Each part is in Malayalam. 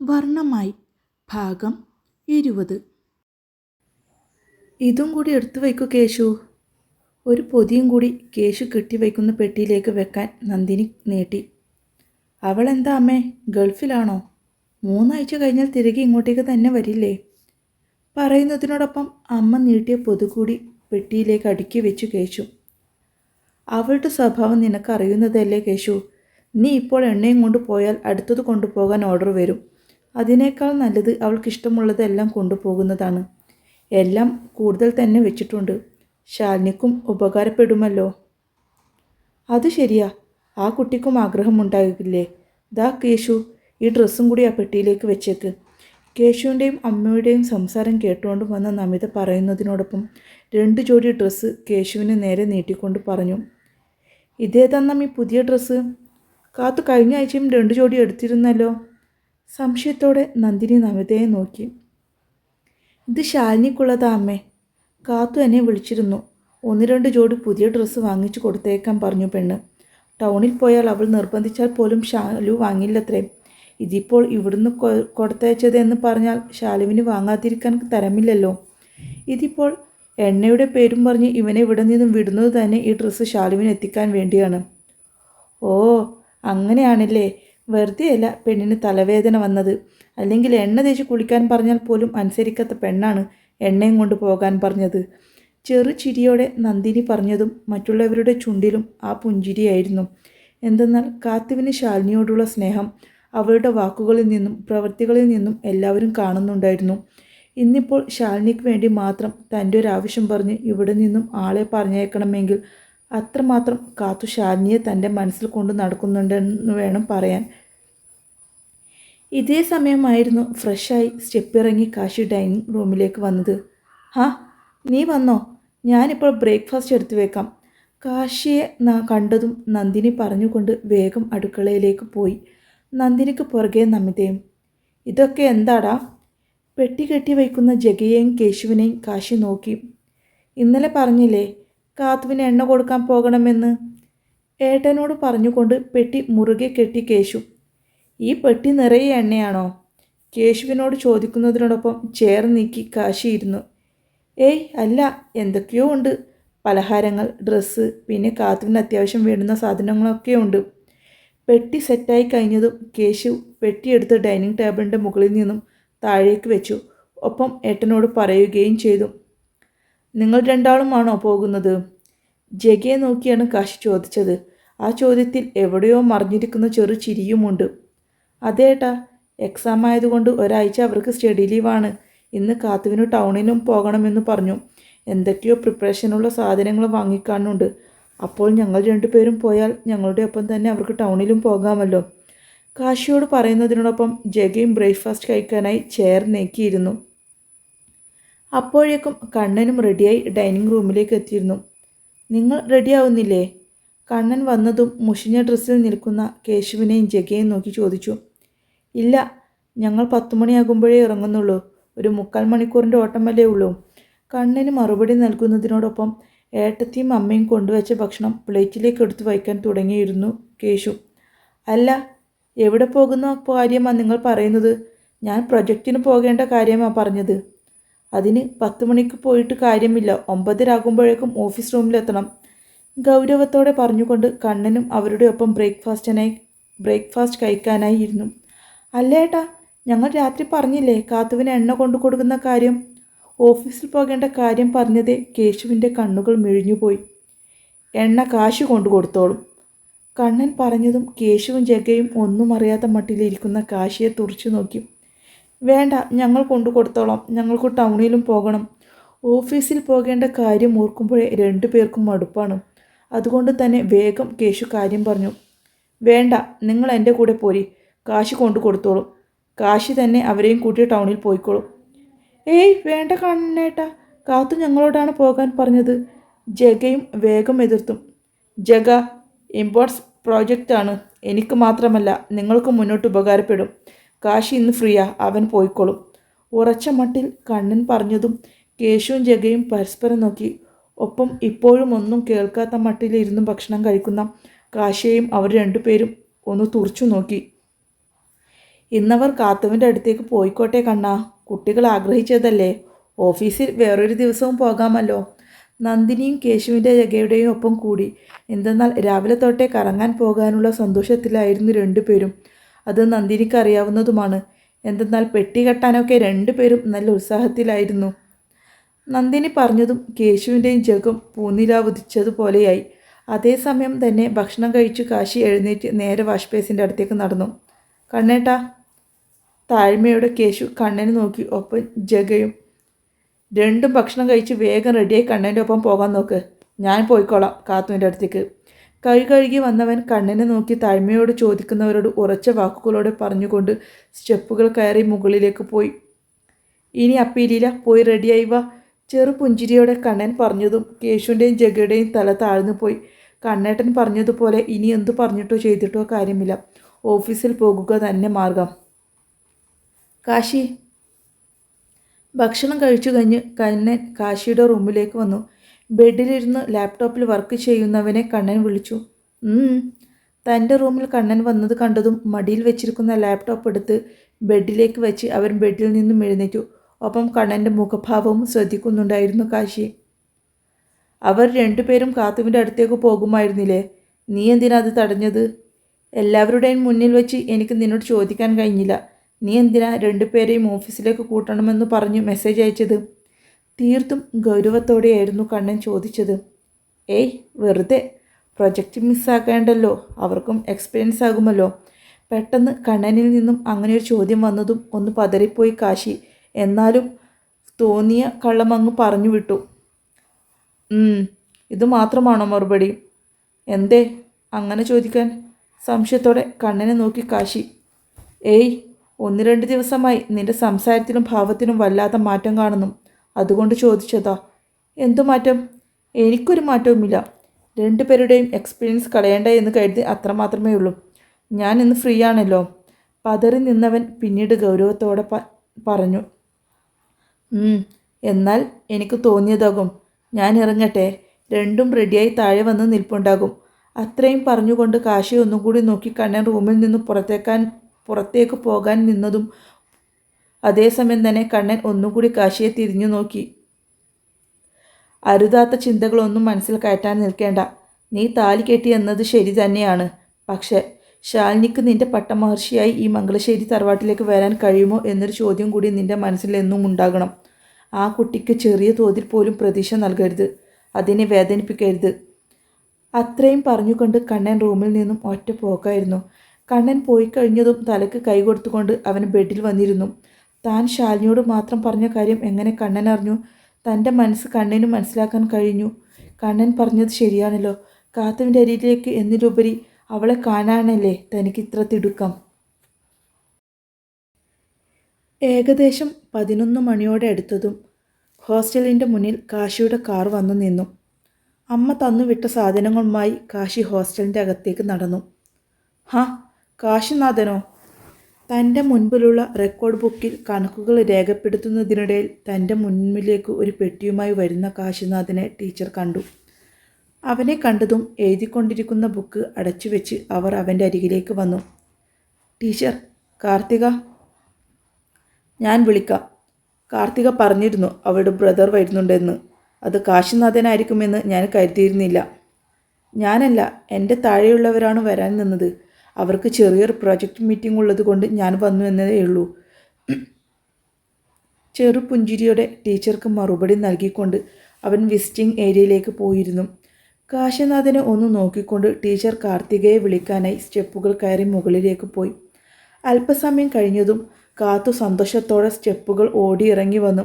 വർണമായി. ഭാഗം ഇരുപത്. ഇതും കൂടി എടുത്തു വയ്ക്കൂ കേശു. ഒരു പൊതിയും കൂടി കേശു കെട്ടിവയ്ക്കുന്ന പെട്ടിയിലേക്ക് വെക്കാൻ നന്ദിനി നീട്ടി. അവൾ എന്താ അമ്മേ ഗൾഫിലാണോ? മൂന്നാഴ്ച കഴിഞ്ഞാൽ തിരികെ ഇങ്ങോട്ടേക്ക് തന്നെ വരില്ലേ? പറയുന്നതിനോടൊപ്പം അമ്മ നീട്ടിയ പൊതു കൂടി പെട്ടിയിലേക്ക് അടുക്കി വെച്ചു കേശു. അവളുടെ സ്വഭാവം നിനക്കറിയുന്നതല്ലേ കേശു? നീ ഇപ്പോൾ എണ്ണയും കൊണ്ട് പോയാൽ അടുത്തത് കൊണ്ടുപോകാൻ ഓർഡർ വരും. അതിനേക്കാൾ നല്ലത് അവൾക്കിഷ്ടമുള്ളതെല്ലാം കൊണ്ടുപോകുന്നതാണ്. എല്ലാം കൂടുതൽ തന്നെ വെച്ചിട്ടുണ്ട്. ശാലിനിക്കും ഉപകാരപ്പെടുമല്ലോ. അത് ശരിയാ. ആ കുട്ടിക്കും ആഗ്രഹമുണ്ടാകില്ലേ? ദാ കേശു ഈ ഡ്രസ്സും കൂടി ആ പെട്ടിയിലേക്ക് വെച്ചേക്ക്. കേശുവിന്റെയും അമ്മയുടെയും സംസാരം കേട്ടുകൊണ്ട് വന്ന നമിത പറയുന്നതിനോടൊപ്പം രണ്ട് ജോഡി ഡ്രസ്സ് കേശുവിന് നേരെ നീട്ടിക്കൊണ്ട് പറഞ്ഞു. ഇതേതന്നമ്മ ഈ പുതിയ ഡ്രസ്സ്? കാത്തു കഴിഞ്ഞ ആഴ്ചയും രണ്ട് ജോഡി എടുത്തിരുന്നല്ലോ. സംശയത്തോടെ നന്ദിനി നമിതയെ നോക്കി. ഇത് ശാലിനിക്കുള്ളതാ അമ്മേ. കാത്തു എന്നെ വിളിച്ചിരുന്നു. ഒന്ന് രണ്ട് ജോഡി പുതിയ ഡ്രസ്സ് വാങ്ങിച്ചു കൊടുത്തേക്കാൻ പറഞ്ഞു പെണ്ണ്. ടൗണിൽ പോയാൽ അവൾ നിർബന്ധിച്ചാൽ പോലും ഷാലു വാങ്ങില്ലത്രേ. ഇതിപ്പോൾ ഇവിടുന്ന് കൊടുത്തയച്ചത് എന്ന് പറഞ്ഞാൽ ഷാലുവിന് വാങ്ങാതിരിക്കാൻ തരമില്ലല്ലോ. ഇതിപ്പോൾ എണ്ണയുടെ പേരും പറഞ്ഞ് ഇവനെ ഇവിടെ നിന്നും വിടുന്നത് തന്നെ ഈ ഡ്രസ്സ് ശാലുവിന് എത്തിക്കാൻ വേണ്ടിയാണ്. ഓ അങ്ങനെയാണല്ലേ. വെറുതെയല്ല പെണ്ണിന് തലവേദന വന്നത്. അല്ലെങ്കിൽ എണ്ണ തേച്ച് കുളിക്കാൻ പറഞ്ഞാൽ പോലും അനുസരിക്കാത്ത പെണ്ണാണ് എണ്ണയും കൊണ്ട് പോകാൻ പറഞ്ഞത്. ചെറു ചിരിയോടെ നന്ദിനി പറഞ്ഞതും മറ്റുള്ളവരുടെ ചുണ്ടിലും ആ പുഞ്ചിരിയായിരുന്നു. എന്തെന്നാൽ കാത്തുവിന് ശാലിനിയോടുള്ള സ്നേഹം അവളുടെ വാക്കുകളിൽ നിന്നും പ്രവൃത്തികളിൽ നിന്നും എല്ലാവരും കാണുന്നുണ്ടായിരുന്നു. ഇന്നിപ്പോൾ ശാലിനിക്ക് വേണ്ടി മാത്രം തന്റെ ഒരു ആവശ്യം പറഞ്ഞ് ഇവിടെ നിന്നും ആളെ പറഞ്ഞേക്കണമെങ്കിൽ അത്രമാത്രം കാത്തു ശാലിനിയെ തന്റെ മനസ്സിൽ കൊണ്ട് നടക്കുന്നുണ്ടെന്ന് വേണം പറയാൻ. ഇതേ സമയമായിരുന്നു ഫ്രഷായി സ്റ്റെപ്പ് ഇറങ്ങി കാശി ഡൈനിങ് റൂമിലേക്ക് വന്നത്. ഹാ നീ വന്നോ? ഞാനിപ്പോൾ ബ്രേക്ക്ഫാസ്റ്റ് എടുത്തു വെക്കാം. കാശിയെ കണ്ടതും നന്ദിനി പറഞ്ഞുകൊണ്ട് വേഗം അടുക്കളയിലേക്ക് പോയി. നന്ദിനിക്ക് പുറകെ നമിതയും ഇതൊക്കെ എന്താടാ? പെട്ടി കെട്ടി വയ്ക്കുന്ന ജഗയെയും കേശുവിനെയും കാശി നോക്കി. ഇന്നലെ പറഞ്ഞില്ലേ കാത്തുവിന് എണ്ണ കൊടുക്കാൻ പോകണമെന്ന് ഏട്ടനോട് പറഞ്ഞുകൊണ്ട് പെട്ടി മുറുകെ കെട്ടി കേശു. ഈ പെട്ടി നിറയെ എണ്ണയാണോ? കേശുവിനോട് ചോദിക്കുന്നതിനോടൊപ്പം ചേർ നീക്കി കാശിയിരുന്നു ഏയ് അല്ല എന്തൊക്കെയോ ഉണ്ട്. പലഹാരങ്ങൾ ഡ്രസ്സ് പിന്നെ കാത്തുവിന് അത്യാവശ്യം വേണ്ടുന്ന സാധനങ്ങളൊക്കെ ഉണ്ട്. പെട്ടി സെറ്റായി കഴിഞ്ഞതും കേശു പെട്ടിയെടുത്ത് ഡൈനിങ് ടേബിളിന്റെ മുകളിൽ നിന്നും താഴേക്ക് വെച്ചു. ഒപ്പം ഏട്ടനോട് പറയുകയും ചെയ്തു. നിങ്ങൾ രണ്ടാളുമാണോ പോകുന്നത്? ജഗയെ നോക്കിയാണ് കാശി ചോദിച്ചത്. ആ ചോദ്യത്തിൽ എവിടെയോ മറിഞ്ഞിരിക്കുന്ന ചെറു ചിരിയുമുണ്ട്. അതേട്ടാ എക്സാം ആയതുകൊണ്ട് ഒരാഴ്ച അവർക്ക് സ്റ്റഡി ലീവാണ് ഇന്ന് കാത്തുവിന് ടൗണിലും പോകണമെന്ന് പറഞ്ഞു. എന്തൊക്കെയോ പ്രിപ്പറേഷനുള്ള സാധനങ്ങൾ വാങ്ങിക്കാനുണ്ട്. അപ്പോൾ ഞങ്ങൾ രണ്ടുപേരും പോയാൽ ഞങ്ങളുടെ ഒപ്പം തന്നെ അവർക്ക് ടൗണിലും പോകാമല്ലോ. കാശിയോട് പറയുന്നതിനോടൊപ്പം ജഗയും ബ്രേക്ക്ഫാസ്റ്റ് കഴിക്കാനായി ചെയർ നീക്കിയിരുന്നു. അപ്പോഴേക്കും കണ്ണനും റെഡിയായി ഡൈനിങ് റൂമിലേക്ക് എത്തിയിരുന്നു. നിങ്ങൾ റെഡിയാവുന്നില്ലേ? കണ്ണൻ വന്നതും മുഷിഞ്ഞ ഡ്രസ്സിൽ നിൽക്കുന്ന കേശുവിനെയും ജഗയെയും നോക്കി ചോദിച്ചു. ഇല്ല ഞങ്ങൾ പത്തു മണിയാകുമ്പോഴേ ഇറങ്ങുന്നുള്ളൂ. ഒരു മുക്കാൽ മണിക്കൂറിന്റെ ഓട്ടമല്ലേ ഉള്ളൂ. കണ്ണന് മറുപടി നൽകുന്നതിനോടൊപ്പം ഏട്ടത്തിയും അമ്മയും കൊണ്ടുവച്ച ഭക്ഷണം പ്ലേറ്റിലേക്ക് എടുത്തു വയ്ക്കാൻ തുടങ്ങിയിരുന്നു കേശു. അല്ല എവിടെ പോകുന്ന കാര്യമാണ് നിങ്ങൾ പറയുന്നത്? ഞാൻ പ്രൊജക്റ്റിന് പോകേണ്ട കാര്യമാണ് പറഞ്ഞത്. അതിന് പത്ത് മണിക്ക് പോയിട്ട് കാര്യമില്ല. ഒമ്പതരാകുമ്പോഴേക്കും ഓഫീസ് റൂമിലെത്തണം. ഗൗരവത്തോടെ പറഞ്ഞുകൊണ്ട് കണ്ണനും അവരുടെ ഒപ്പം ബ്രേക്ക്ഫാസ്റ്റിനായി ബ്രേക്ക്ഫാസ്റ്റ് കഴിക്കാനായി ഇരുന്നു. അല്ലേട്ടാ ഞങ്ങൾ രാത്രി പറഞ്ഞില്ലേ കാത്തുവിന് എണ്ണ കൊണ്ടു കൊടുക്കുന്ന കാര്യം? ഓഫീസിൽ പോകേണ്ട കാര്യം പറഞ്ഞതേ കേശുവിന്റെ കണ്ണുകൾ മിഴിഞ്ഞുപോയി. എണ്ണ കാശ് കൊണ്ടു കൊടുത്തോളും കണ്ണൻ പറഞ്ഞതും കേശുവും ജഗയും ഒന്നും അറിയാത്ത മട്ടിലിരിക്കുന്ന കാശിയെ തുറച്ചു നോക്കി. വേണ്ട ഞങ്ങൾ കൊണ്ടു കൊടുത്തോളാം. ഞങ്ങൾക്ക് ടൗണിലും പോകണം. ഓഫീസിൽ പോകേണ്ട കാര്യം ഓർക്കുമ്പോഴേ രണ്ടു പേർക്കും മടുപ്പാണ്. അതുകൊണ്ട് തന്നെ വേഗം കേശു കാര്യം പറഞ്ഞു. വേണ്ട നിങ്ങൾ എന്റെ കൂടെ പോരി. കാശ് കൊണ്ടു കൊടുത്തോളും. കാശി തന്നെ അവരെയും കൂട്ടി ടൗണിൽ പോയിക്കോളും. ഏയ് വേണ്ട കണ്ണേട്ടാ. കാത്തു ഞങ്ങളോടാണ് പോകാൻ പറഞ്ഞത്. ജഗയും വേഗം എതിർത്തും. ജഗ ഇമ്പോർട്ട്സ് പ്രോജക്റ്റാണ്. എനിക്ക് മാത്രമല്ല നിങ്ങൾക്ക് മുന്നോട്ട് ഉപകാരപ്പെടും. കാശി ഇന്ന് ഫ്രീയാ അവൻ പോയിക്കോളും. ഉറച്ച മട്ടിൽ കണ്ണൻ പറഞ്ഞതും കേശുവും ജഗയും പരസ്പരം നോക്കി. ഒപ്പം ഇപ്പോഴും ഒന്നും കേൾക്കാത്ത മട്ടിലിരുന്ന് ഭക്ഷണം കഴിക്കുന്ന കാശിയെയും അവർ രണ്ടുപേരും ഒന്ന് തുറച്ചു നോക്കി. ഇന്നവർ കാത്തുവിന്റെ അടുത്തേക്ക് പോയിക്കോട്ടെ കണ്ണ കുട്ടികൾ ആഗ്രഹിച്ചതല്ലേ? ഓഫീസിൽ വേറൊരു ദിവസവും പോകാമല്ലോ. നന്ദിനിയും കേശുവിന്റെ ജഗയുടെയും ഒപ്പം കൂടി. എന്തെന്നാൽ രാവിലെ തൊട്ടേ കറങ്ങാൻ പോകാനുള്ള സന്തോഷത്തിലായിരുന്നു രണ്ടുപേരും. അത് നന്ദിനിക്ക് അറിയാവുന്നതുമാണ്. എന്തെന്നാൽ പെട്ടി കെട്ടാനൊക്കെ രണ്ടുപേരും നല്ല ഉത്സാഹത്തിലായിരുന്നു. നന്ദിനി പറഞ്ഞതും കേശുവിന്റെയും ജഗം പൂനിലാവുദിച്ചതുപോലെയായി അതേസമയം തന്നെ ഭക്ഷണം കഴിച്ചു കാശി എഴുന്നേറ്റ് നേരെ വാഷ് ബേസിന്റെ അടുത്തേക്ക് നടന്നു. കണ്ണേട്ടാ. താഴ്മയോടെ കേശു കണ്ണനെ നോക്കി ഒപ്പം ജഗയും. രണ്ടും ഭക്ഷണം കഴിച്ച് വേഗം റെഡിയായി കണ്ണന്റെ ഒപ്പം പോകാൻ നോക്ക്. ഞാൻ പോയിക്കോളാം കാത്തുവിന്റെ അടുത്തേക്ക്. കൈ കഴുകി വന്നവൻ കണ്ണിനെ നോക്കി താഴ്മയോട് ചോദിക്കുന്നവരോട് ഉറച്ച വാക്കുകളോടെ പറഞ്ഞുകൊണ്ട് സ്റ്റെപ്പുകൾ കയറി മുകളിലേക്ക് പോയി. ഇനി അപ്പീലില്ല പോയി റെഡിയായി വാ ചെറു പുഞ്ചിരിയോടെ കണ്ണൻ പറഞ്ഞതും കേശുവിന്റെയും ജഗയുടെയും തല താഴ്ന്നു പോയി. കണ്ണേട്ടൻ പറഞ്ഞതുപോലെ ഇനി എന്തു പറഞ്ഞിട്ടോ ചെയ്തിട്ടോ കാര്യമില്ല. ഓഫീസിൽ പോകുക തന്നെ മാർഗം. കാശി ഭക്ഷണം കഴിച്ചു കഴിഞ്ഞ് കണ്ണൻ കാശിയുടെ റൂമിലേക്ക് വന്നു. ബെഡിലിരുന്ന് ലാപ്ടോപ്പിൽ വർക്ക് ചെയ്യുന്നവനെ കണ്ണൻ വിളിച്ചു. തന്റെ റൂമിൽ കണ്ണൻ വന്നത് കണ്ടതും മടിയിൽ വെച്ചിരിക്കുന്ന ലാപ്ടോപ്പ് എടുത്ത് ബെഡിലേക്ക് വെച്ച് അവൻ ബെഡിൽ നിന്നും എഴുന്നേറ്റു. ഒപ്പം കണ്ണന്റെ മുഖഭാവവും ശ്രദ്ധിക്കുന്നുണ്ടായിരുന്നു കാശി. അവർ രണ്ടുപേരും കാത്തുവിന്റെ അടുത്തേക്ക് പോകുമായിരുന്നില്ലേ? നീ എന്തിനാ അത് തടഞ്ഞത്? എല്ലാവരുടെയും മുന്നിൽ വെച്ച് എനിക്ക് നിന്നോട് ചോദിക്കാൻ കഴിഞ്ഞില്ല. നീ എന്തിനാ രണ്ടുപേരെയും ഓഫീസിലേക്ക് കൂട്ടണമെന്ന് പറഞ്ഞു മെസ്സേജ് അയച്ചത്? തീർത്തും ഗൗരവത്തോടെയായിരുന്നു കണ്ണൻ ചോദിച്ചത്. ഏയ് വെറുതെ പ്രൊജക്റ്റ് മിസ്സാക്കേണ്ടല്ലോ. അവർക്കും എക്സ്പീരിയൻസ് ആകുമല്ലോ. പെട്ടെന്ന് കണ്ണനിൽ നിന്നും അങ്ങനെ ഒരു ചോദ്യം വന്നതും ഒന്ന് പതറിപ്പോയി കാശി. എന്നാലും തോന്നിയ കള്ളം അങ്ങ് പറഞ്ഞു വിട്ടു. ഇത് മാത്രമാണോ മറുപടി? എന്തേ? അങ്ങനെ ചോദിക്കാൻ സംശയത്തോടെ കണ്ണനെ നോക്കി കാശി. ഏയ് ഒന്ന് രണ്ട് ദിവസമായി നിന്റെ സംസാരത്തിലും ഭാവത്തിലും വല്ലാത്ത മാറ്റം കാണുന്നു. അതുകൊണ്ട് ചോദിച്ചതാ എന്തു മാറ്റം? എനിക്കൊരു മാറ്റവുമില്ല. രണ്ടുപേരുടെയും എക്സ്പീരിയൻസ് കളയണ്ട എന്ന് കരുതി അത്രമാത്രമേ ഉള്ളൂ. ഞാൻ ഇന്ന് ഫ്രീ ആണല്ലോ. പതറി നിന്നവൻ പിന്നീട് ഗൗരവത്തോടെ പറഞ്ഞു. എന്നാൽ എനിക്ക് തോന്നിയതാകും. ഞാൻ ഇറങ്ങട്ടെ. രണ്ടും റെഡിയായി താഴെ വന്ന് നിൽപ്പുണ്ടാകും. അത്രയും പറഞ്ഞുകൊണ്ട് കാശി ഒന്നും കൂടി നോക്കി കണ്ണൻ റൂമിൽ നിന്ന് പുറത്തേക്കാൻ പുറത്തേക്ക് പോകാൻ നിന്നതും അതേസമയം തന്നെ കണ്ണൻ ഒന്നുകൂടി കാശിയെ തിരിഞ്ഞു നോക്കി. അരുതാത്ത ചിന്തകളൊന്നും മനസ്സിൽ കയറ്റാൻ നിൽക്കേണ്ട. നീ താലി കെട്ടി എന്നത് ശരി തന്നെയാണ്. പക്ഷേ ശാലിനിക്ക് നിന്റെ പട്ടമഹർഷിയായി ഈ മംഗളശ്ശേരി തറവാട്ടിലേക്ക് വരാൻ കഴിയുമോ എന്നൊരു ചോദ്യം കൂടി നിന്റെ മനസ്സിൽ എന്നും ഉണ്ടാകണം. ആ കുട്ടിക്ക് ചെറിയ തോതിൽ പോലും പ്രതീക്ഷ നൽകരുത്. അതിനെ വേദനിപ്പിക്കരുത്. അത്രയും പറഞ്ഞുകൊണ്ട് കണ്ണൻ റൂമിൽ നിന്നും ഒറ്റ പോക്കായിരുന്നു. കണ്ണൻ പോയി കഴിഞ്ഞതും തലക്ക് കൈ കൊടുത്തുകൊണ്ട് അവൻ ബെഡിൽ വന്നിരുന്നു. താൻ ശാലിനിയോട് മാത്രം പറഞ്ഞ കാര്യം എങ്ങനെ കണ്ണൻ അറിഞ്ഞു തന്റെ മനസ്സ് കണ്ണന് മനസ്സിലാക്കാൻ കഴിഞ്ഞു. കണ്ണൻ പറഞ്ഞത് ശരിയാണല്ലോ. കാത്തുവിന്റെ അരിയിലേക്ക് എന്നിലുപരി അവളെ കാണാനല്ലേ തനിക്ക് ഇത്ര തിടുക്കം? ഏകദേശം പതിനൊന്ന് മണിയോടെ അടുത്തതും ഹോസ്റ്റലിന്റെ മുന്നിൽ കാശിയുടെ കാർ വന്നു നിന്നു. അമ്മ തന്നു വിട്ട സാധനങ്ങളുമായി കാശി ഹോസ്റ്റലിന്റെ അകത്തേക്ക് നടന്നു. ഹാ കാശിനാഥനോ? തന്റെ മുൻപിലുള്ള റെക്കോർഡ് ബുക്കിൽ കണക്കുകൾ രേഖപ്പെടുത്തുന്നതിനിടയിൽ തന്റെ മുന്നിലേക്ക് ഒരു പെട്ടിയുമായി വരുന്ന കാശിനാഥനെ ടീച്ചർ കണ്ടു. അവനെ കണ്ടതും എഴുതിക്കൊണ്ടിരിക്കുന്ന ബുക്ക് അടച്ചുവെച്ച് അവർ അവന്റെ അരികിലേക്ക് വന്നു. ടീച്ചർ കാർത്തിക ഞാൻ വിളിക്കാം. കാർത്തിക പറഞ്ഞിരുന്നു അവളുടെ ബ്രദർ വരുന്നുണ്ടെന്ന്. അത് കാശിനാഥനായിരിക്കുമെന്ന് ഞാൻ കരുതിയിരുന്നില്ല. ഞാനല്ല എന്റെ താഴെയുള്ളവരാണ് വരാൻ നിന്നത്. അവർക്ക് ചെറിയൊരു പ്രോജക്റ്റ് മീറ്റിംഗ് ഉള്ളത് കൊണ്ട് ഞാൻ വന്നു എന്നതേ ഉള്ളൂ. ചെറു പുഞ്ചിരിയോടെ ടീച്ചർക്ക് മറുപടി നൽകിക്കൊണ്ട് അവൻ വിസിറ്റിംഗ് ഏരിയയിലേക്ക് പോയിരുന്നു. കാശിനാഥനെ ഒന്ന് നോക്കിക്കൊണ്ട് ടീച്ചർ കാർത്തികയെ വിളിക്കാനായി സ്റ്റെപ്പുകൾ കയറി മുകളിലേക്ക് പോയി. അല്പസമയം കഴിഞ്ഞതും കാത്തു സന്തോഷത്തോടെ സ്റ്റെപ്പുകൾ ഓടിയിറങ്ങി വന്നു.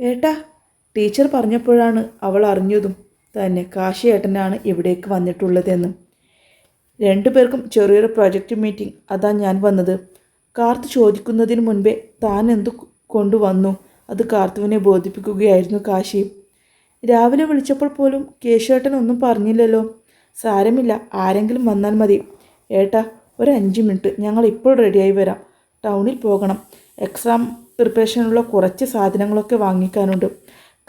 ഏട്ടാ ടീച്ചർ പറഞ്ഞപ്പോഴാണ് അവൾ അറിഞ്ഞതും തന്നെ കാശിയേട്ടനാണ് ഇവിടേക്ക് വന്നിട്ടുള്ളതെന്ന്. രണ്ടുപേർക്കും ചെറിയൊരു പ്രൊജക്റ്റ് മീറ്റിംഗ് അതാ ഞാൻ വന്നത്. കാർത്ത് ചോദിക്കുന്നതിന് മുൻപേ താൻ എന്തു കൊണ്ടുവന്നു? അത് കാർത്തുവിനെ ബോധിപ്പിക്കുകയായിരുന്നു കാശി. രാവിലെ വിളിച്ചപ്പോൾ പോലും കേശേട്ടൻ ഒന്നും പറഞ്ഞില്ലല്ലോ. സാരമില്ല ആരെങ്കിലും വന്നാൽ മതി. ഏട്ടാ ഒരു അഞ്ച് മിനിറ്റ്. ഞങ്ങൾ ഇപ്പോൾ റെഡിയായി വരാം. ടൗണിൽ പോകണം. എക്സാം പ്രിപ്പറേഷനുള്ള കുറച്ച് സാധനങ്ങളൊക്കെ വാങ്ങിക്കാനുണ്ട്.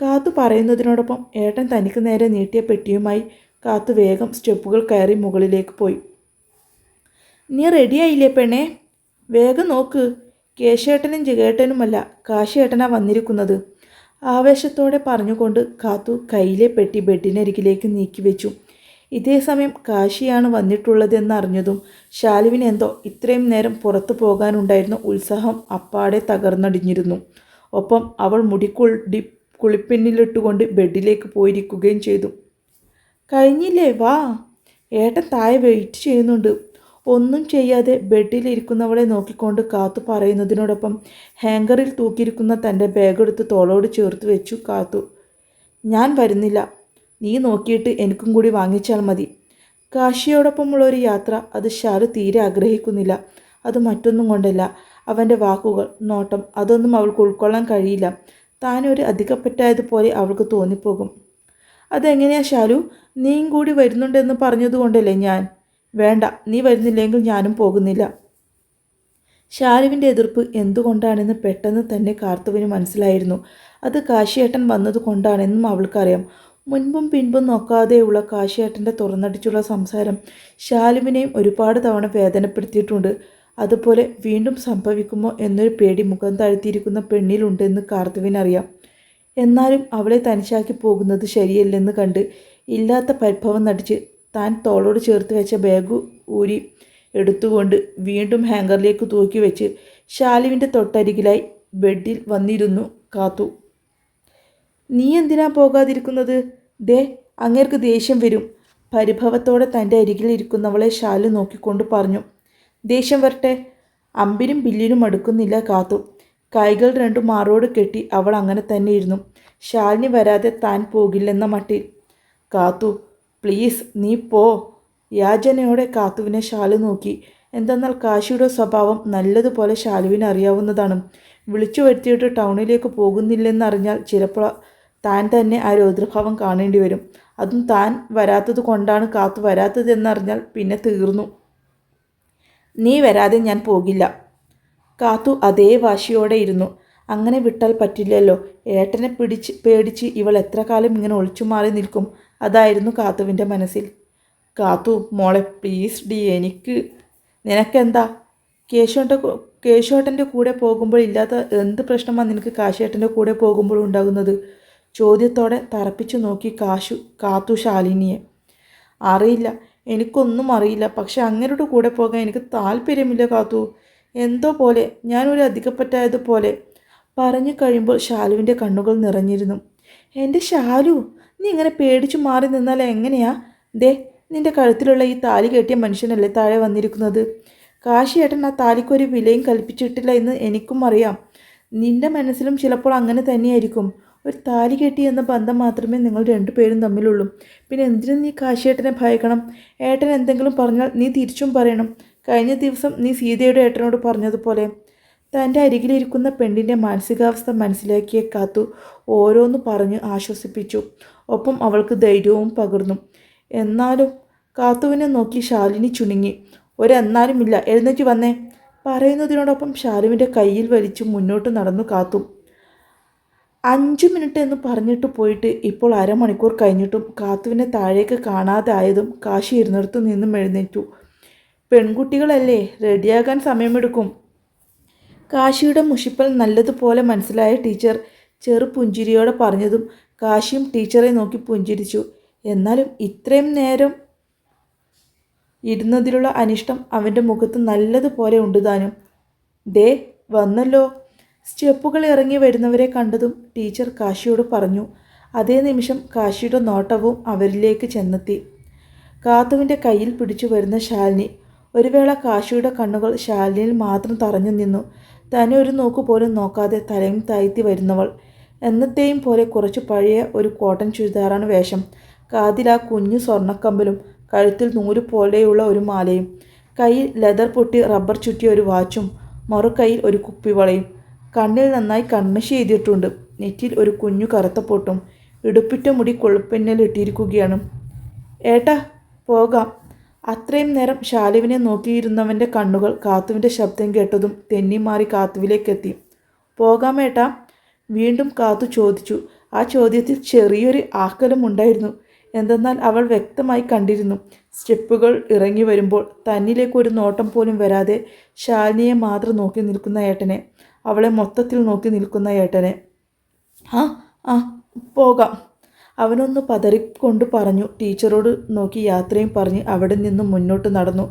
കാത്തു പറയുന്നതിനോടൊപ്പം ഏട്ടൻ തനിക്ക് നേരെ നീട്ടിയ പെട്ടിയുമായി കാത്തു വേഗം സ്റ്റെപ്പുകൾ കയറി മുകളിലേക്ക് പോയി. നീ റെഡിയായില്ലേ പെണ്ണേ? വേഗം നോക്ക്. കേശേട്ടനും ജിഗേട്ടനുമല്ല കാശേട്ടനാ വന്നിരിക്കുന്നത്. ആവേശത്തോടെ പറഞ്ഞുകൊണ്ട് കാത്തു കയ്യിലെ പെട്ടി ബെഡിനരികിലേക്ക് നീക്കി വെച്ചു. ഇതേ സമയം കാശിയാണ് വന്നിട്ടുള്ളതെന്നറിഞ്ഞതും ശാലുവിന് എന്തോ ഇത്രയും നേരം പുറത്തു പോകാനുണ്ടായിരുന്ന ഉത്സാഹം അപ്പാടെ തകർന്നടിഞ്ഞിരുന്നു. ഒപ്പം അവൾ മുടിക്കുളി കുളിപ്പിന്നിലിട്ടുകൊണ്ട് ബെഡിലേക്ക് പോയിരിക്കുകയും ചെയ്തു. കഴിഞ്ഞില്ലേ? വാ. ഏട്ടൻ താഴെ വെയിറ്റ് ചെയ്യുന്നുണ്ട്. ഒന്നും ചെയ്യാതെ ബെഡിലിരിക്കുന്നവളെ നോക്കിക്കൊണ്ട് കാത്തു പറയുന്നതിനോടൊപ്പം ഹാങ്കറിൽ തൂക്കിയിരിക്കുന്ന തന്റെ ബാഗെടുത്ത് തോളോട് ചേർത്ത് വെച്ചു കാത്തു. ഞാൻ വരുന്നില്ല. നീ നോക്കിയിട്ട് എനിക്കും കൂടി വാങ്ങിച്ചാൽ മതി. കാശിയോടൊപ്പമുള്ള ഒരു യാത്ര അത് ഷാരു തീരെ ആഗ്രഹിക്കുന്നില്ല. അത് മറ്റൊന്നും കൊണ്ടല്ല. അവന്റെ വാക്കുകൾ നോട്ടം അതൊന്നും അവൾക്ക് ഉൾക്കൊള്ളാൻ കഴിയില്ല. താനൊരു അധികപ്പെട്ടായതുപോലെ അവൾക്ക് തോന്നിപ്പോകും. അതെങ്ങനെയാ ഷാലു നീയും കൂടി വരുന്നുണ്ടെന്ന് പറഞ്ഞതുകൊണ്ടല്ലേ ഞാൻ? വേണ്ട നീ വരുന്നില്ലെങ്കിൽ ഞാനും പോകുന്നില്ല. ഷാലുവിന്റെ എതിർപ്പ് എന്തുകൊണ്ടാണെന്ന് പെട്ടെന്ന് തന്നെ കാർത്തുവിന് മനസ്സിലായിരുന്നു. അത് കാശിയേട്ടൻ വന്നതുകൊണ്ടാണെന്നും അവൾക്കറിയാം. മുൻപും പിൻപും നോക്കാതെയുള്ള കാശിയേട്ടന്റെ തുറന്നടിച്ചുള്ള സംസാരം ശാലുവിനെയും ഒരുപാട് തവണ വേദനപ്പെടുത്തിയിട്ടുണ്ട്. അതുപോലെ വീണ്ടും സംഭവിക്കുമോ എന്നൊരു പേടി മുഖം താഴ്ത്തിയിരിക്കുന്ന പെണ്ണിലുണ്ടെന്ന് കാർത്തുവിനറിയാം. എന്നാലും അവളെ തനിച്ചാക്കി പോകുന്നത് ശരിയല്ലെന്ന് കണ്ട് ഇല്ലാത്ത പരിഭവം നടിച്ച് താൻ തോളോട് ചേർത്ത് വെച്ച ബാഗ് ഊരി എടുത്തുകൊണ്ട് വീണ്ടും ഹാങ്കറിലേക്ക് തൂക്കി വെച്ച് ശാലുവിന്റെ തൊട്ടരികിലായി ബെഡിൽ വന്നിരുന്നു കാത്തു. നീ എന്തിനാ പോകാതിരിക്കുന്നത്? ദേ അങ്ങേർക്ക് ദേഷ്യം വരും. പരിഭവത്തോടെ തന്റെ അരികിൽ ഇരിക്കുന്നവളെ ശാലു നോക്കിക്കൊണ്ട് പറഞ്ഞു. ദേഷ്യം വരട്ടെ. അമ്പിനും ബില്ലിനും അടുക്കുന്നില്ല കാത്തു. കൈകൾ രണ്ടും മാറോട് കെട്ടി അവൾ അങ്ങനെ തന്നെ ഇരുന്നു. ശാലിനി വരാതെ താൻ പോകില്ലെന്ന മട്ടിൽ. കാത്തു പ്ലീസ് നീ പോ. യാചനയോടെ കാത്തുവിനെ ശാലു നോക്കി. എന്തെന്നാൽ കാശിയുടെ സ്വഭാവം നല്ലതുപോലെ ശാലുവിന് അറിയാവുന്നതാണ്. വിളിച്ചു വരുത്തിയിട്ട് ടൗണിലേക്ക് പോകുന്നില്ലെന്നറിഞ്ഞാൽ ചിലപ്പോൾ താൻ തന്നെ ആ രൗദ്രഭാവം കാണേണ്ടി വരും. അതും താൻ വരാത്തത് കൊണ്ടാണ് കാത്തു വരാത്തതെന്നറിഞ്ഞാൽ പിന്നെ തീർന്നു. നീ വരാതെ ഞാൻ പോകില്ല. കാത്തു അതേ വാശിയോടെ ഇരുന്നു. അങ്ങനെ വിട്ടാൽ പറ്റില്ലല്ലോ. ഏട്ടനെ പിടിച്ച് പേടിച്ച് ഇവൾ എത്ര കാലം ഇങ്ങനെ ഒളിച്ചു മാറി നിൽക്കും. അതായിരുന്നു കാത്തുവിന്റെ മനസ്സിൽ. കാത്തു മോളെ പ്ലീസ് ഡി എനിക്ക് നിനക്കെന്താ? കേശോട്ട കേശോട്ടന്റെ കൂടെ പോകുമ്പോൾ ഇല്ലാത്ത എന്ത് പ്രശ്നമാണ് നിനക്ക് കാശേട്ടന്റെ കൂടെ പോകുമ്പോൾ ഉണ്ടാകുന്നത്? ചോദ്യത്തോടെ തറപ്പിച്ചു നോക്കി കാശു കാത്തു ശാലിനിയെ. അറിയില്ല. എനിക്കൊന്നും അറിയില്ല. പക്ഷെ അങ്ങരുടെ കൂടെ പോകാൻ എനിക്ക് താല്പര്യമില്ല കാത്തു. എന്തോ പോലെ ഞാനൊരു അധികപ്പറ്റായതുപോലെ പറഞ്ഞു കഴിയുമ്പോൾ ഷാലുവിന്റെ കണ്ണുകൾ നിറഞ്ഞിരുന്നു. എന്റെ ഷാലു നീ ഇങ്ങനെ പേടിച്ചു മാറി നിന്നാൽ എങ്ങനെയാ? ദേ നിന്റെ കഴുത്തിലുള്ള ഈ താലി കെട്ടിയ മനുഷ്യനല്ലേ താഴെ വന്നിരിക്കുന്നത്? കാശിയേട്ടൻ ആ താലിക്കൊരു വിലയും കൽപ്പിച്ചിട്ടില്ല എന്ന് എനിക്കും അറിയാം. നിന്റെ മനസ്സിലും ചിലപ്പോൾ അങ്ങനെ തന്നെയായിരിക്കും. ഒരു താലി കെട്ടി എന്ന ബന്ധം മാത്രമേ നിങ്ങൾ രണ്ടുപേരും തമ്മിലുള്ളൂ. പിന്നെ എന്തിനും നീ കാശിയേട്ടനെ ഭയക്കണം? ഏട്ടൻ എന്തെങ്കിലും പറഞ്ഞാൽ നീ തിരിച്ചും പറയണം. കഴിഞ്ഞ ദിവസം നീ സീതയുടെ ഏട്ടനോട് പറഞ്ഞതുപോലെ തന്റെ അരികിലിരിക്കുന്ന പെണ്ണിന്റെ മാനസികാവസ്ഥ മനസ്സിലാക്കിയ കാത്തു ഓരോന്ന് പറഞ്ഞ് ആശ്വസിപ്പിച്ചു. ഒപ്പം അവൾക്ക് ധൈര്യവും പകർന്നു. എന്നാലും കാത്തുവിനെ നോക്കി ശാലിനി ചുണുങ്ങി. ഒരെന്നാലുമില്ല എഴുന്നേറ്റ് വന്നേ. പറയുന്നതിനോടൊപ്പം ശാലുവിന്റെ കയ്യിൽ വലിച്ചു മുന്നോട്ട് നടന്നു കാത്തു. അഞ്ചു മിനിറ്റ് എന്ന് പറഞ്ഞിട്ട് പോയിട്ട് ഇപ്പോൾ അരമണിക്കൂർ കഴിഞ്ഞിട്ടും കാത്തുവിനെ താഴേക്ക് കാണാതായതും കാശി ഇരുന്നിടത്തു നിന്നും എഴുന്നേറ്റു. പെൺകുട്ടികളല്ലേ? റെഡിയാകാൻ സമയമെടുക്കും. കാശിയുടെ മുഷിപ്പൽ നല്ലതുപോലെ മനസ്സിലായ ടീച്ചർ ചെറു പുഞ്ചിരിയോടെ പറഞ്ഞതും കാശിയും ടീച്ചറെ നോക്കി പുഞ്ചിരിച്ചു. എന്നാലും ഇത്രയും നേരം ഇരുന്നതിലുള്ള അനിഷ്ടം അവന്റെ മുഖത്ത് നല്ലതുപോലെ ഉണ്ട് താനും. ദേ വന്നല്ലോ. സ്റ്റെപ്പുകൾ ഇറങ്ങി വരുന്നവരെ കണ്ടതും ടീച്ചർ കാശിയോട് പറഞ്ഞു. അതേ നിമിഷം കാശിയുടെ നോട്ടവും അവരിലേക്ക് ചെന്നെത്തി. കാത്തുവിന്റെ കയ്യിൽ പിടിച്ചു വരുന്ന ശാലിനി ഒരു വേള കാശിയുടെ കണ്ണുകൾ ശാലിനിയിൽ മാത്രം തറഞ്ഞു നിന്നു. തന്നെ ഒരു നോക്ക് പോലും നോക്കാതെ തലയും താഴ്ത്തി വരുന്നവൾ. എന്നത്തെയും പോലെ കുറച്ച് പഴയ ഒരു കോട്ടൺ ചുരിദാറാണ് വേഷം. കാതിൽ ആ കുഞ്ഞു സ്വർണക്കമ്പലും കഴുത്തിൽ നൂൽ പോലെയുള്ള ഒരു മാലയും കയ്യിൽ ലെതർ പൊട്ടി റബ്ബർ ചുറ്റിയ ഒരു വാച്ചും മറുകൈയിൽ ഒരു കുപ്പിവളയും. കണ്ണിൽ നന്നായി കണ്ണശ് എഴുതിയിട്ടുണ്ട് നെറ്റിൽ ഒരു കുഞ്ഞു കറുത്ത പൊട്ടും ഇടുപ്പിറ്റ മുടി കൊഴുപ്പിന്നലിട്ടിരിക്കുകയാണ് ഏട്ടാ പോകാം. അത്രയും നേരം ശാലുവിനെ നോക്കിയിരുന്നവന്റെ കണ്ണുകൾ കാത്തുവിന്റെ ശബ്ദം കേട്ടതും തെന്നിമാറി കാത്തുവിലേക്കെത്തി. പോകാമേട്ടാ വീണ്ടും കാത്തു ചോദിച്ചു. ആ ചോദ്യത്തിൽ ചെറിയൊരു ആക്കലം ഉണ്ടായിരുന്നു എന്തെന്നാൽ അവൾ വ്യക്തമായി കണ്ടിരുന്നു. സ്റ്റെപ്പുകൾ ഇറങ്ങി വരുമ്പോൾ തന്നിലേക്ക് ഒരു നോട്ടം പോലും വരാതെ ശാലിനിയെ മാത്രം നോക്കി നിൽക്കുന്ന ഏട്ടനെ അവളെ മൊത്തത്തിൽ നോക്കി നിൽക്കുന്ന ഏട്ടനെ. ആ ആ പോകാം അവനൊന്ന് പതറിക്കൊണ്ട് പറഞ്ഞു ടീച്ചറോട് നോക്കി യാത്രയും പറഞ്ഞ് അവിടെ നിന്നും മുന്നോട്ട് നടന്നു.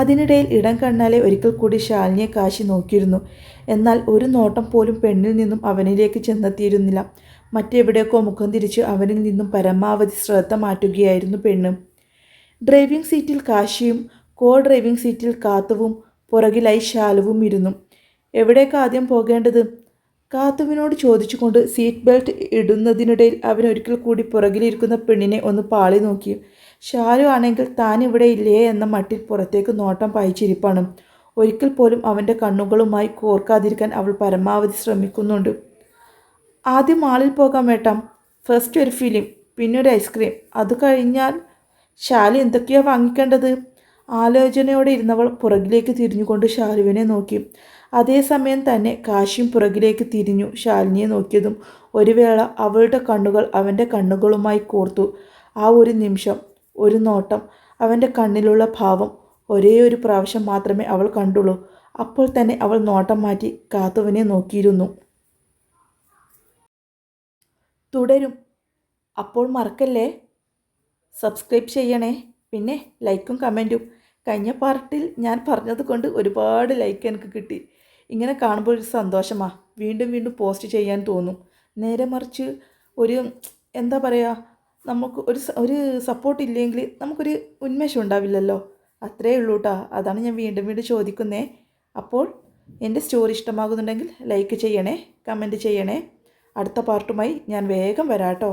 അതിനിടയിൽ ഇടം കണ്ണാലെ ഒരിക്കൽ കൂടി ശാലിനിയെ കാശി നോക്കിയിരുന്നു. എന്നാൽ ഒരു നോട്ടം പോലും പെണ്ണിൽ നിന്നും അവനിലേക്ക് ചെന്നെത്തിയിരുന്നില്ല. മറ്റെവിടേക്കോ മുഖം തിരിച്ച് അവനിൽ നിന്നും പരമാവധി ശ്രദ്ധ മാറ്റുകയായിരുന്നു പെണ്ണ്. ഡ്രൈവിംഗ് സീറ്റിൽ കാശിയും കോ ഡ്രൈവിംഗ് സീറ്റിൽ കാത്തവും പുറകിലായി ശാലുവും ഇരുന്നു. എവിടേക്ക് ആദ്യം പോകേണ്ടത്? കാത്തുവിനോട് ചോദിച്ചുകൊണ്ട് സീറ്റ് ബെൽറ്റ് ഇടുന്നതിനിടയിൽ അവൻ ഒരിക്കൽ കൂടി പുറകിലിരിക്കുന്ന പെണ്ണിനെ ഒന്ന് പാളി നോക്കി. ഷാരു ആണെങ്കിൽ താൻ ഇവിടെ ഇല്ലേ എന്ന മട്ടിൽ പുറത്തേക്ക് നോട്ടം പായിച്ചിരിപ്പാണ്. ഒരിക്കൽ പോലും അവന്റെ കണ്ണുകളുമായി കോർക്കാതിരിക്കാൻ അവൾ പരമാവധി ശ്രമിക്കുന്നുണ്ട്. ആദ്യം മാളിൽ പോകാൻ വേട്ടാം ഫസ്റ്റ് ഒരു ഫിലിം പിന്നെ ഒരു ഐസ്ക്രീം അത് കഴിഞ്ഞാൽ ഷാലു എന്തൊക്കെയാണ് വാങ്ങിക്കേണ്ടത്? ആലോചനയോടെ ഇരുന്നവൾ പുറകിലേക്ക് തിരിഞ്ഞുകൊണ്ട് ഷാലുവിനെ നോക്കി. അതേസമയം തന്നെ കാശിയും പുറകിലേക്ക് തിരിഞ്ഞു ശാലിനിയെ നോക്കിയതും ഒരു വേള അവളുടെ കണ്ണുകൾ അവന്റെ കണ്ണുകളുമായി കോർത്തു. ആ ഒരു നിമിഷം ഒരു നോട്ടം അവന്റെ കണ്ണിലുള്ള ഭാവം ഒരേ ഒരു പ്രാവശ്യം മാത്രമേ അവൾ കണ്ടുള്ളൂ. അപ്പോൾ തന്നെ അവൾ നോട്ടം മാറ്റി കാത്തുവിനെ നോക്കിയിരുന്നു. തുടരും. അപ്പോൾ മറക്കല്ലേ? സബ്സ്ക്രൈബ് ചെയ്യണേ. പിന്നെ ലൈക്കും കമന്റും. കഴിഞ്ഞ പാർട്ടിൽ ഞാൻ പറഞ്ഞതുകൊണ്ട് ഒരുപാട് ലൈക്ക് എനിക്ക് കിട്ടി. ഇങ്ങനെ കാണുമ്പോൾ ഒരു സന്തോഷമാണ് വീണ്ടും വീണ്ടും പോസ്റ്റ് ചെയ്യാൻ തോന്നും. നേരെ മറിച്ച് ഒരു എന്താ പറയുക നമുക്ക് ഒരു ഒരു സപ്പോർട്ട് ഇല്ലെങ്കിൽ നമുക്കൊരു ഉന്മേഷം ഉണ്ടാവില്ലല്ലോ. അത്രേ ഉള്ളൂ കേട്ടോ അതാണ് ഞാൻ വീണ്ടും വീണ്ടും ചോദിക്കുന്നേ. അപ്പോൾ എന്റെ സ്റ്റോറി ഇഷ്ടമാകുന്നുണ്ടെങ്കിൽ ലൈക്ക് ചെയ്യണേ കമന്റ് ചെയ്യണേ. അടുത്ത പാർട്ടുമായി ഞാൻ വേഗം വരാം കേട്ടോ